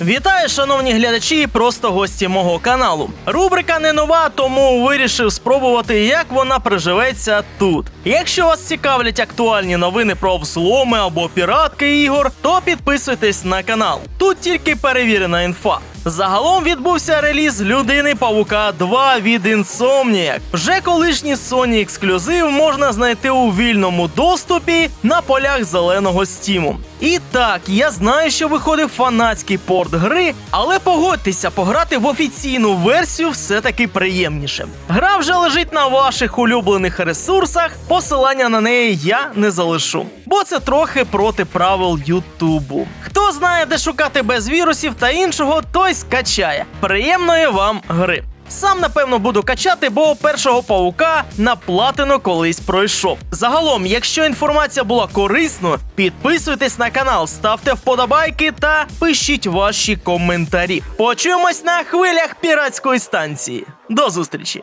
Вітаю, шановні глядачі, і просто гості мого каналу. Рубрика не нова, тому вирішив спробувати, як вона приживеться тут. Якщо вас цікавлять актуальні новини про взломи або піратки ігор, то підписуйтесь на канал. Тут тільки перевірена інфа. Загалом відбувся реліз Людини Павука 2 від Insomniac. Вже колишній Sony ексклюзив можна знайти у вільному доступі на полях зеленого стіму. І так, я знаю, що виходив фанатський порт гри, але погодьтеся, пограти в офіційну версію все-таки приємніше. Гра вже лежить на ваших улюблених ресурсах, посилання на неї я не залишу, бо це трохи проти правил Ютубу. Хто знає, де шукати без вірусів та іншого, той скачає. Приємної вам гри! Сам напевно буду качати, бо першого паука на платину колись пройшов. Загалом, якщо інформація була корисною, підписуйтесь на канал, ставте вподобайки та пишіть ваші коментарі. Почуємось на хвилях піратської станції. До зустрічі!